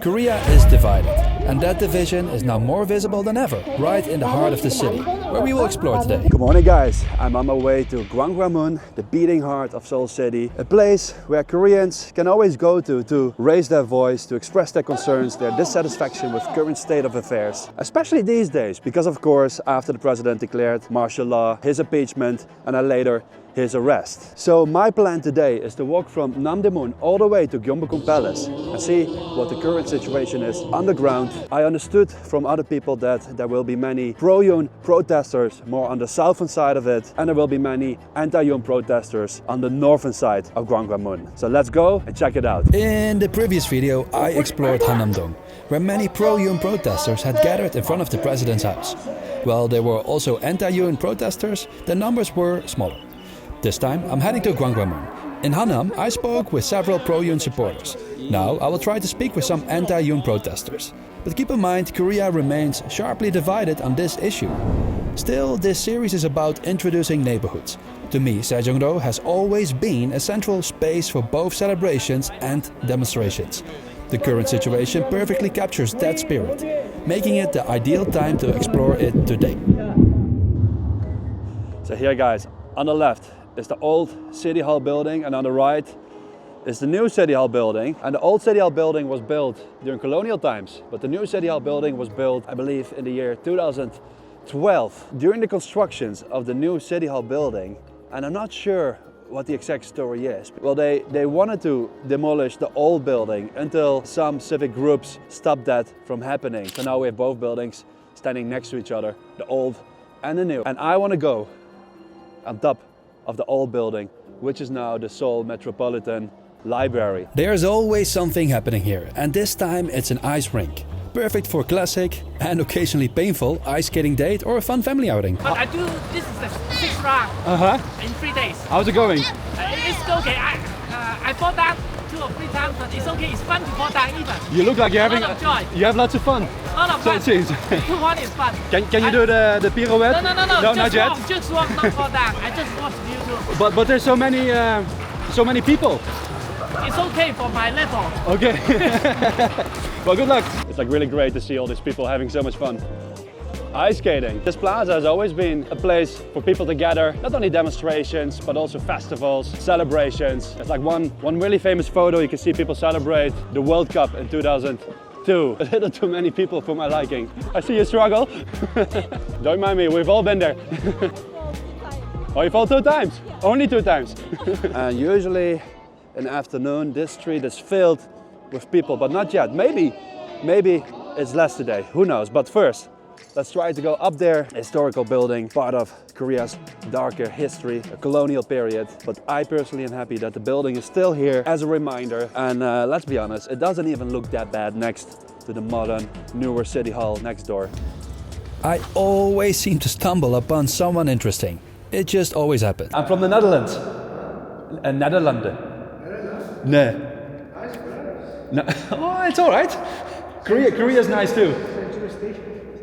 Korea is divided, and that division is now more visible than ever, right in the heart of the city, where we will explore today. Good morning, guys. I'm on my way to Gwanghwamun, the beating heart of Seoul City, a place where Koreans can always go to to raise their voice, to express their concerns, their dissatisfaction with current state of affairs, especially these days, because of course, after the president declared martial law, his impeachment, and then later his arrest. So my plan today is to walk from Namdaemun all the way to Gyeongbokgung Palace and see what the current situation is on the ground. I understood from other people that there will be many pro-Yoon protesters more on the southern side of it and there will be many anti-Yoon protesters on the northern side of Gwanghwamun. So let's go and check it out. In the previous video, I explored Hanamdong, where many pro-Yoon protesters had gathered in front of the president's house. While there were also anti-Yoon protesters, the numbers were smaller. This time, I'm heading to Gwanghwamun. In Hanam, I spoke with several pro-Yoon supporters. Now, I will try to speak with some anti-Yoon protesters. But keep in mind, Korea remains sharply divided on this issue. Still, this series is about introducing neighborhoods. To me, Sejongdo has always been a central space for both celebrations and demonstrations. The current situation perfectly captures that spirit, making it the ideal time to explore it today. So here guys, on the left is the old City Hall building and on the right is the new City Hall building. And the old City Hall building was built during colonial times, but the new City Hall building was built, I believe, in the year 2012. During the constructions of the new City Hall building, and I'm not sure what the exact story is. Well, they, they wanted to demolish the old building until some civic groups stopped that from happening. So now we have both buildings standing next to each other, the old and the new. And I want to go on top of the old building, which is now the Seoul Metropolitan Library. There's always something happening here, and this time it's an ice rink. Perfect for classic and occasionally painful ice skating date or a fun family outing. But I do this is the sixth round Uh huh. in three days. How's it going? Uh, it's okay. I uh, I fall down two or three times, but it's okay. It's fun to fall down even. You look like you're having- a Lot of joy. You have lots of fun. A lot of So fun. it seems. One is fun. Can, can you I- do the, the pirouette? No, no, no, no. No, just not yet. walk, just walk, not fall down. I just watch YouTube. But but there's so many uh, so many people. It's okay for my level. Okay. well, good luck. It's like really great to see all these people having so much fun. Ice skating. This plaza has always been a place for people to gather, not only demonstrations, but also festivals, celebrations. It's like one, one really famous photo, you can see people celebrate the World Cup in 2002. A little too many people for my liking. I see you struggle. Don't mind me, we've all been there. Oh, you fall two times? Only two times? and usually in the afternoon, this street is filled with people, but not yet. Maybe, maybe it's less today. Who knows? But first, let's try to go up there. Historical building, part of Korea's darker history, a colonial period. But I personally am happy that the building is still here as a reminder. And uh, let's be honest, it doesn't even look that bad next to the modern, newer city hall next door. I always seem to stumble upon someone interesting. It just always happens. I'm from the Netherlands. Uh, Nederlanden. Nee. No. Oh, it's all right. Korea, Korea is nice too.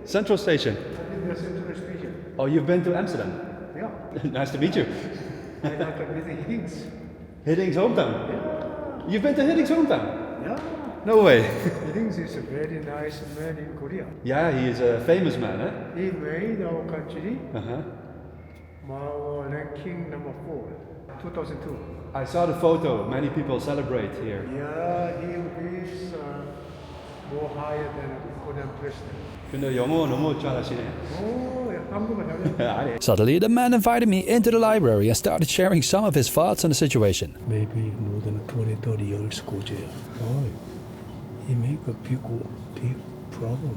Central Station. Oh, you've been to Amsterdam. Yeah, nice to meet you. I like everything Higgs. Hidding's hometown. You've been to Hidding's hometown. Yeah, No way. Higgs is a very nice man in Korea. yeah, he is a famous man, eh? He made our country Uh-huh. our ranking number four, 2002. I saw the photo. Many people celebrate here. Yeah, he is uh, more higher than Korean president. 근데 영어 너무 잘하시네. Oh, yeah, 한국어 잘해. 아니. Suddenly, the man invited me into the library and started sharing some of his thoughts on the situation. Maybe more than 20, 30 years go jail. Why? He make a big, big problem.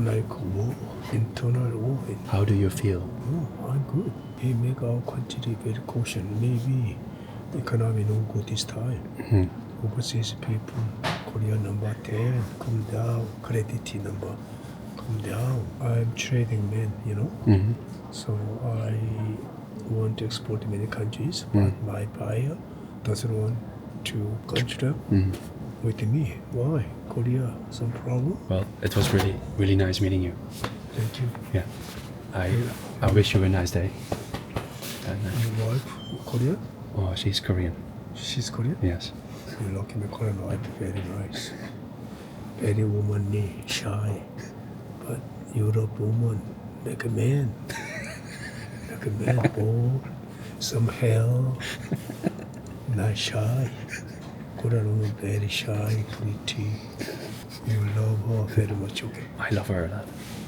Like war, internal war. How do you feel? Oh, I'm good. He make our country very cautious. Maybe the economy no good this time. Overseas people, Korea number 10, come down. Credit number, down. I'm trading man, you know. Mm-hmm. So I want to export to many countries, mm. but my buyer doesn't want to construct mm-hmm. with me. Why? Korea, some problem? Well, it was really, really nice meeting you. Thank you. Yeah. I, I wish you a nice day. And, uh, Your wife, Korea? oh, she's Korean. She's Korean? Yes. You lucky my Korean wife, very nice. very womanly, shy. But Europe woman like a man. like a man, bold, some hell, not shy. Korean woman very shy, pretty. You love her very much, okay? I love her a lot.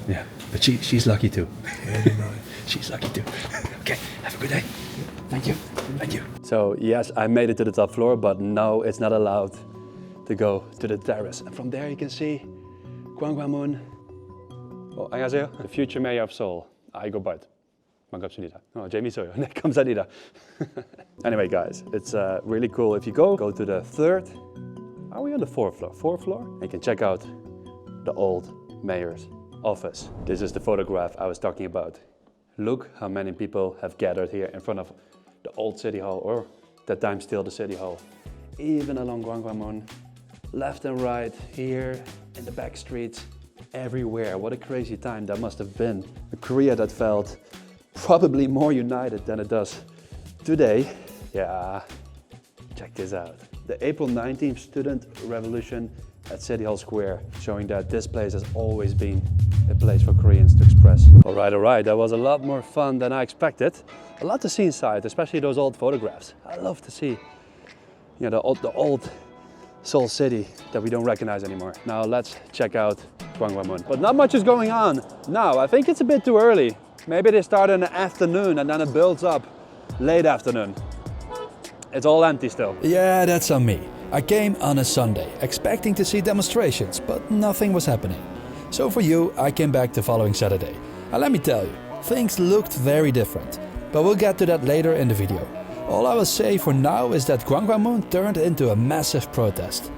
Yeah, but she she's lucky too. Very nice. She's lucky too. okay, have a good day. Thank you. Thank you. So yes, I made it to the top floor, but no, it's not allowed to go to the terrace. And from there you can see Gwanghwamun. 어, 안녕하세요. The future mayor of Seoul. 아이고 밭. 반갑습니다. 어, 재밌어요. 네, 감사합니다. anyway, guys, it's uh, really cool. If you go, go to the third. Are we on the fourth floor? Fourth floor? And you can check out the old mayor's office. This is the photograph I was talking about. Look how many people have gathered here in front of the old city hall, or that time still the city hall. Even along Gwanghwamun, left and right, here in the back streets, everywhere. What a crazy time that must have been. A Korea that felt probably more united than it does today. Yeah, check this out. The April 19th student revolution at City Hall Square, showing that this place has always been a place for Koreans to express. All right, all right, that was a lot more fun than I expected. A lot to see inside, especially those old photographs. I love to see, you know, the old, the old Seoul city that we don't recognize anymore. Now let's check out But not much is going on now. I think it's a bit too early. Maybe they start in the afternoon and then it builds up late afternoon. It's all empty still. Yeah, that's on me. I came on a Sunday, expecting to see demonstrations, but nothing was happening. So for you, I came back the following Saturday. And let me tell you, things looked very different. But we'll get to that later in the video. All I will say for now is that Gwanghwamun turned into a massive protest.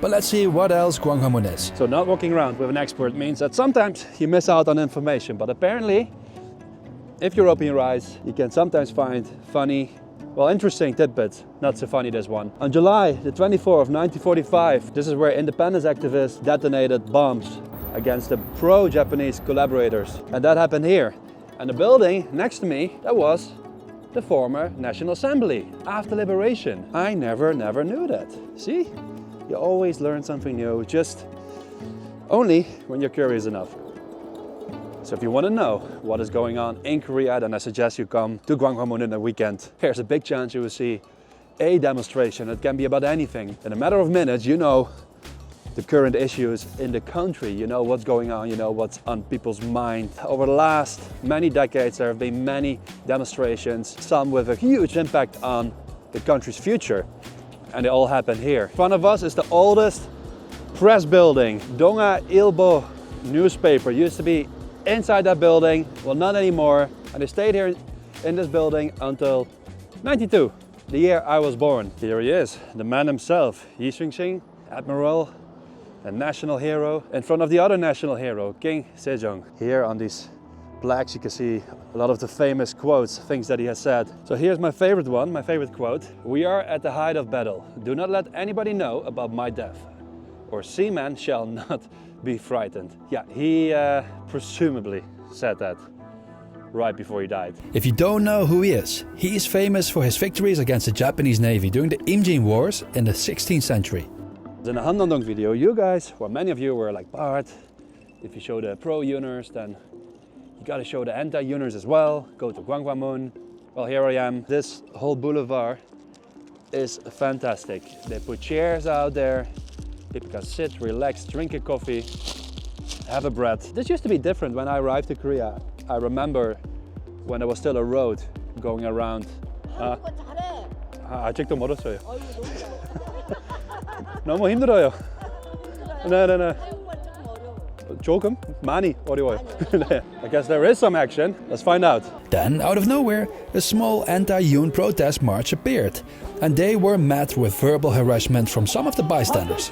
But let's see what else Gwanghwamun is. So not walking around with an expert means that sometimes you miss out on information, but apparently if you're open your eyes, you can sometimes find funny, well, interesting tidbits. Not so funny this one. On July the 24th of 1945, this is where independence activists detonated bombs against the pro-Japanese collaborators. And that happened here. And the building next to me, that was the former National Assembly after liberation. I never, never knew that. See? You always learn something new, just only when you're curious enough. So if you want to know what is going on in Korea, then I suggest you come to Gwanghwamun in the weekend. There's a big chance you will see a demonstration. It can be about anything. In a matter of minutes, you know the current issues in the country. You know what's going on, you know what's on people's mind. Over the last many decades, there have been many demonstrations, some with a huge impact on the country's future. And they all happen here. In front of us is the oldest press building. Donga Ilbo newspaper used to be inside that building. Well, not anymore. And they stayed here in this building until 92, the year I was born. Here he is, the man himself, Yi Swing-sing, Admiral, a national hero, in front of the other national hero, King Sejong. Here on these plaques you can see a lot of the famous quotes, things that he has said. So here's my favorite one, my favorite quote. We are at the height of battle. Do not let anybody know about my death, or seamen shall not be frightened. Yeah, he uh, presumably said that right before he died. If you don't know who he is, he is famous for his victories against the Japanese Navy during the Imjin Wars in the 16th century. In the Handong video, you guys, well, many of you were like, Bart, if you show the pro uners, then you gotta show the anti uners as well. Go to Gwanghwamun. Well, here I am. This whole boulevard is fantastic. They put chairs out there. People can sit, relax, drink a coffee, have a bread. This used to be different when I arrived to Korea. I remember when there was still a road going around. 아, 이거 잘해. 아, 아직도 멀었어요. 어이구 너무 잘해. 너무 힘들어요. 네, 네, 네. choke? Mani, or I? I guess there is some action. Let's find out. Then, out of nowhere, a small anti-Yoon protest march appeared, and they were met with verbal harassment from some of the bystanders.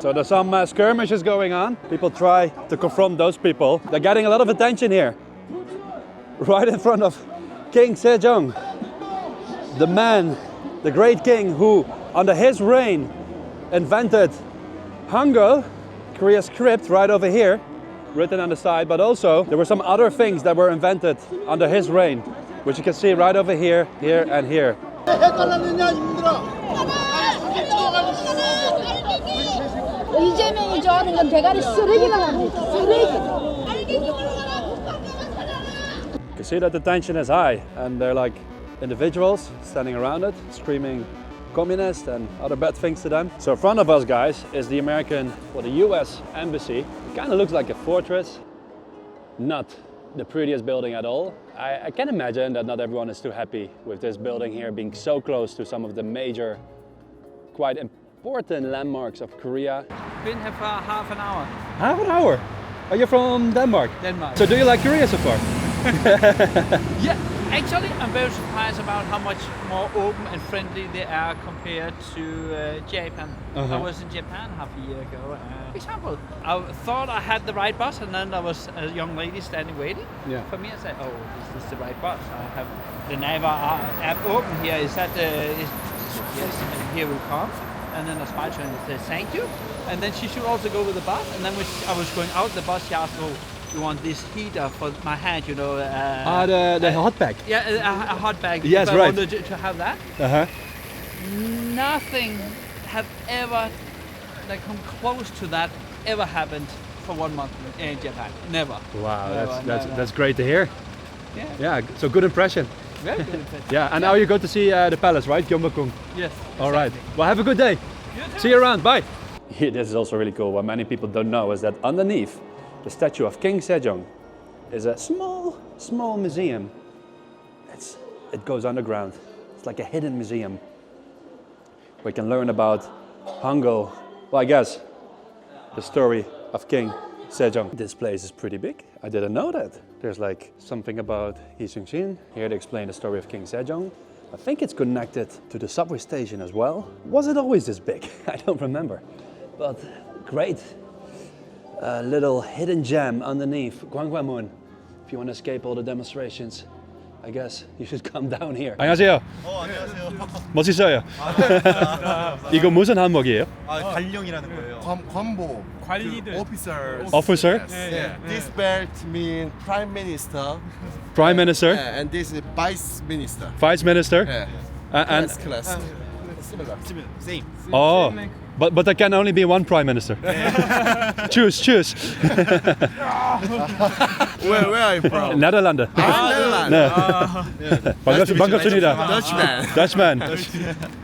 So there's some uh, skirmishes going on. People try to confront those people. They're getting a lot of attention here. Right in front of King Sejong The man, the great king who, under his reign, invented Hangul, Korea's script right over here, written on the side, but also there were some other things that were invented under his reign. which you can see right over here, here, and here. 해달라느냐 이놈들아 이재명이 좋아하는 건 대가리 쓰레기만 합니다. 쓰레기. You can see that the tension is high, and they're like individuals standing around it, screaming communist and other bad things to them. So in front of us, guys, is the American, or the US embassy. It kind of looks like a fortress, not the prettiest building at all. I, I can imagine that not everyone is too happy with this building here being so close to some of the major, quite important landmarks of Korea. Been here for half an hour. Half an hour. Are you from Denmark? Denmark. So do you like Korea so far? Yeah, actually, I'm very surprised about how much more open and friendly they are compared to uh, Japan. Uh-huh. I was in Japan half a year ago. Uh, for example, I thought I had the right bus, and then there was a young lady standing waiting Yeah. for me. I said, "Oh, is this the right bus? I have the Naver app open here. Is that the? Is, yes, and here we come." And then I smiled to her and said, "Thank you." And then she should also go with the bus. And then when I was going out the bus, she asked, "Oh, you want this heater for my hand? You know?" Uh, Ah, the, the hot bag. yeah, a, a hot bag. Yes, if I right. wanted to, to have that. Uh huh. Nothing have ever like come close to that ever happened for one month in Japan. Never. Wow, No, that's no, that's no. that's great to hear. Yeah. Yeah, so good impression. Very good. impression. Yeah, and now you go to see uh, the palace, right, Gyeongbokgung? Yes. All right. Well, have a good day. See you around. Bye. Yeah, this is also really cool. What many people don't know is that underneath the statue of King Sejong is a small, small museum. It's it goes underground. It's like a hidden museum We can learn about Hangul. Well, I guess the story of King Sejong. This place is pretty big. I didn't know that. There's like something about Yi Shin. Here they explain the story of King Sejong. I think it's connected to the subway station as well. Was it always this big? I don't remember. But great uh, little hidden gem underneath Gwanghwamun. If you want to escape all the demonstrations, I guess you should come down here. 안녕하세요. 어 안녕하세요. 멋있어요. 이거 무슨 한복이에요? 아 관령이라는 거예요. 관 관보 관리들 officers. Officer, Yeah. This belt mean prime minister Prime Minister, yeah, and this is vice minister. Vice Minister, Yeah. a- and class class. Similar. Same. oh, but but there can only be one Prime Minister. choose, choose. Where where are you from? 네덜란드. 아, Netherlands. 네. 반갑, 반갑습니다. Dutchman. Dutchman.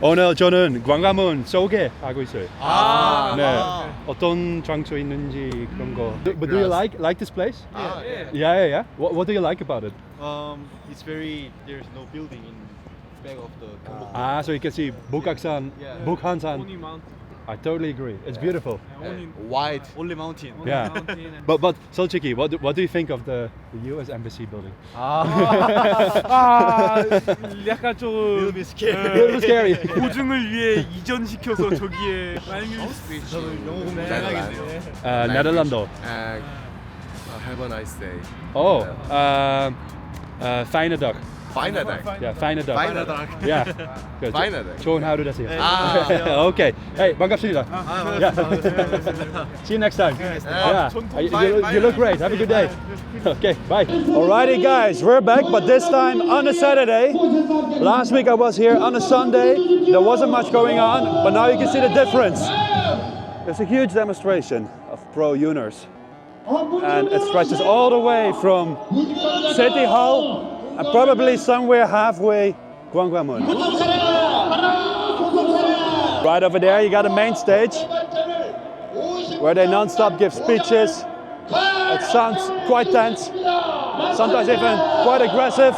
오늘 저는 광화문 속에 하고 있어요. 아. 네. 어떤 장소 있는지 그런 거. But do you like like this place? 아, 예. Yeah, yeah, yeah. What, what do you like about it? Um, it's very. There's no building in back of the. Gyeongbokgung. Ah, so you can see Bukaksan, Yeah. Bukhansan. Only mountain. I totally agree. It's beautiful. Only, White. only mountain. Yeah. mountain and But but 솔직히, what do, what do you think of the, the U.S. embassy building? 아, 약간 좀 little bit A little scary. 보증을 위해 이전시켜서 저기에 Netherlands. Uh, 네덜란드. And uh, have a nice day. Oh, um, uh, fijne dag. Fijne dank. Ja, fijne dag. Fijne dag. Ja, goed. Fijne dag. Schon houdoe dat hier. Ah. Oké. Okay. Hey, mag ik afzien Ja. See you next time. Yeah. You, you look great. Have a good day. Okay, bye. Alrighty guys, we're back, but this time on a Saturday. Last week I was here on a Sunday. There wasn't much going on, but now you can see the difference. There's a huge demonstration of pro-uners. And it stretches all the way from City Hall and probably somewhere halfway Gwanghwamun. Right over there, you got the main stage where they non-stop give speeches. It sounds quite tense, sometimes even quite aggressive.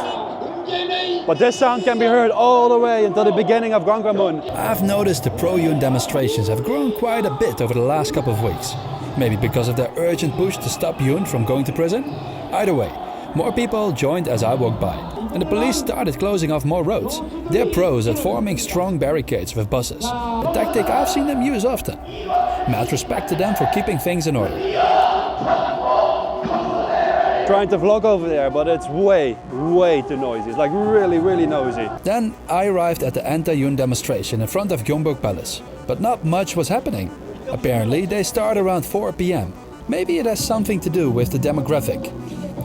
But this sound can be heard all the way until the beginning of Gwanghwamun. I've noticed the pro-Yun demonstrations have grown quite a bit over the last couple of weeks. Maybe because of their urgent push to stop Yun from going to prison? Either way, more people joined as I walked by, and the police started closing off more roads. They're pros at forming strong barricades with buses, a tactic I've seen them use often. Mad respect to them for keeping things in order. Trying to vlog over there, but it's way, way too noisy. It's like really, really noisy. Then I arrived at the anti-Yun demonstration in front of Gyeongbok Palace, but not much was happening. Apparently, they start around 4 p.m. Maybe it has something to do with the demographic.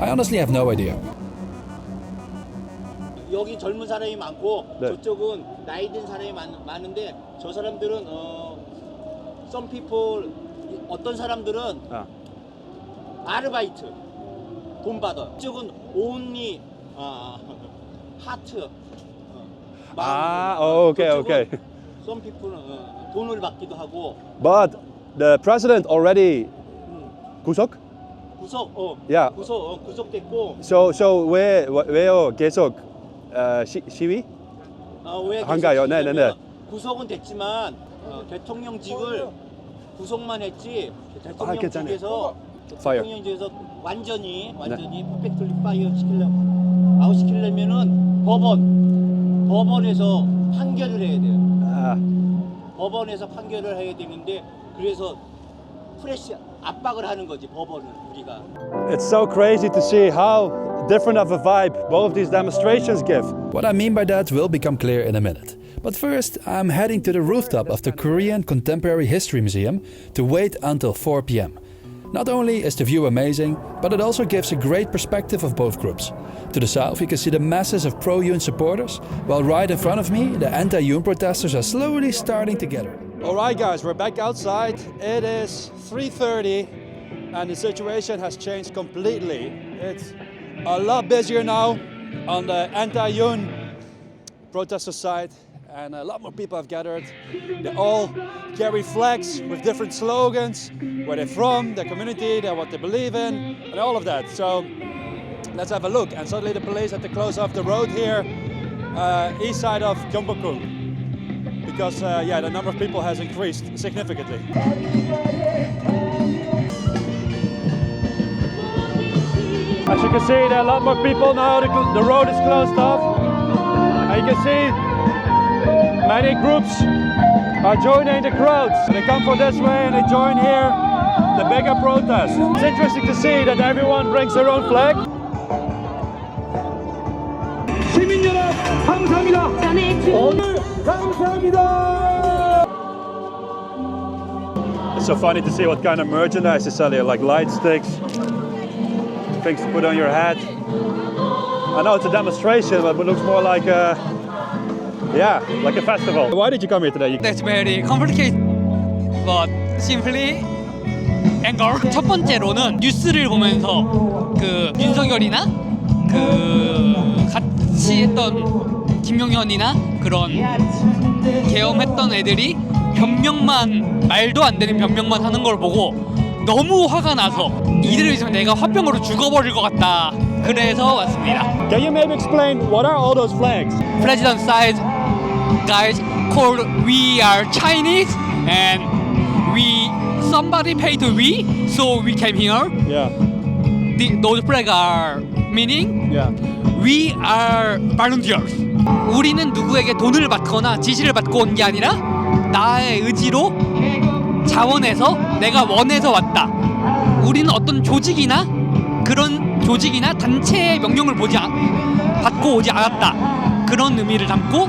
I honestly have no idea. 여기 젊은 사람이 많고 네. 저쪽은 나이 든 사람이 많, 많은데 저 사람들은 어 some people 어떤 사람들은 Ah. 아르바이트 돈 받아. 이쪽은 only 아 하트. 어, Ah, 마음. oh, okay, 저쪽은 okay. some people는 어, 돈을 받기도 하고 But the president already 구속? 구속 어 Yeah. 구속 어, 구속됐고 So so 왜 왜요 계속 어, 시, 시위? 어, 왜 한가요? 네, 네, 시위냐면 구속은 됐지만 어, 대통령직을 구속만 했지 아, 괜찮아요. 대통령직에서 Fire. 대통령직에서 완전히 완전히 퍼펙트리 파이어 시킬려 아웃 시키려면은 법원 법원에서 판결을 해야 돼요. 아, 법원에서 판결을 해야 되는데 그래서 프레시 압박을 하는 거지 법원은 우리가. it's so crazy to see how different of a vibe both these demonstrations give. What I mean by that will become clear in a minute. But first, I'm heading to the rooftop of the Korean Contemporary History Museum to wait until 4 pm. Not only is the view amazing, but it also gives a great perspective of both groups. To the south, you can see the masses of pro Yoon supporters, while right in front of me, the anti Yoon protesters are slowly starting to gather. All right, guys, we're back outside. It is 3:30, and the situation has changed completely. It's a lot busier now on the anti-Yoon protester side, and a lot more people have gathered. They all carry flags with different slogans, where they're from, their community, their, what they believe in, and all of that. So let's have a look. And suddenly the police had to close off the road here, uh, east side of Gyeongbokgung because uh, yeah, the number of people has increased significantly. As you can see, there are a lot more people now. The, the road is closed off. And you can see many groups are joining the crowds. They come from this way and they join here the bigger protest. It's interesting to see that everyone brings their own flag. 시민 여러분 감사합니다. 오늘 감사합니다. It's so funny to see what kind of merchandise they sell here, like light sticks, things to put on your head. I know it's a demonstration, but it looks more like a, yeah, like a festival. Why did you come here today? That's very complicated, but simply anger. 첫 번째로는 뉴스를 보면서 그 윤석열이나 그 같이 했던 김용현이나 그런 계엄했던 애들이 변명만 말도 안 되는 변명만 하는 걸 보고 너무 화가 나서 이들을 있으면 내가 화병으로 죽어버릴 것 같다. 그래서 왔습니다. Can you maybe explain what are all those flags? president side guys called we are Chinese and we somebody paid we so we came here Yeah, the, those flag are meaning? Yeah. we are volunteers. 우리는 누구에게 돈을 받거나 지시를 받고 온 게 아니라 나의 의지로 자원해서 내가 원해서 왔다. 우리는 어떤 조직이나 그런 조직이나 단체의 명령을 보지 않- 받고 오지 않았다. 그런 의미를 담고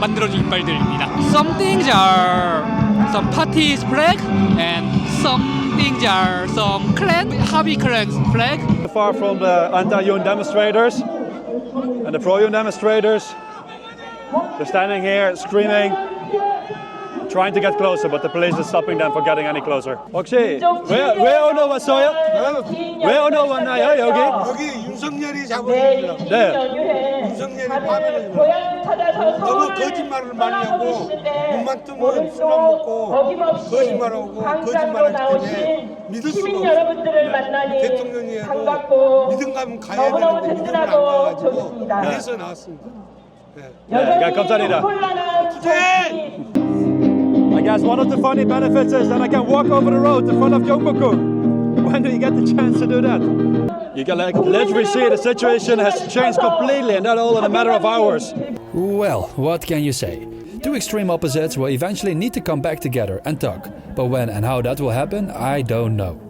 만들어진 이빨들입니다. Some things are some parties flag and some are some clan, hobby clan flag Far from the anti-Yoon demonstrators and the pro-Yoon demonstrators. They're standing here screaming, trying to get closer, but the police is stopping them from getting any closer. 혹시 왜, 왜 오늘 왔어요? 왜 오늘 왔나요, 여기? 여기 윤석열이 잡아줍니다. 네. 윤석열이 밤에는 너무 거짓말을 많이 하고 눈만 뜨면 술만 먹고 거짓말하고 거짓말하기 때문에 믿을 수가. 여러분들을 만나니 대통령이라도 반갑고 믿음 가면 가야 되는데 믿음을 안 가가지고. 그래서 나왔습니다. 네. 네, 감사합니다. 혼란한 네. I guess one of the funny benefits is that I can walk over the road in front of Gyeongbokgung. When do you get the chance to do that? You can like literally see the situation has changed completely, and not all in a matter of hours. Well, what can you say? Two extreme opposites will eventually need to come back together and talk, but when and how that will happen, I don't know.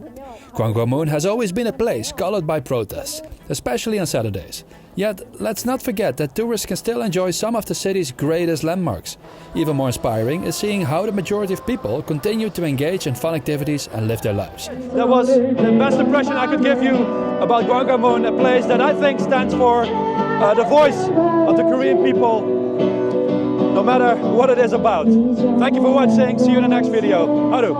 Gwanghwamun has always been a place colored by protests, especially on Saturdays. Yet, let's not forget that tourists can still enjoy some of the city's greatest landmarks. Even more inspiring is seeing how the majority of people continue to engage in fun activities and live their lives. That was the best impression I could give you about Gwanghwamun, a place that I think stands for uh, the voice of the Korean people, no matter what it is about. Thank you for watching. See you in the next video. Haru.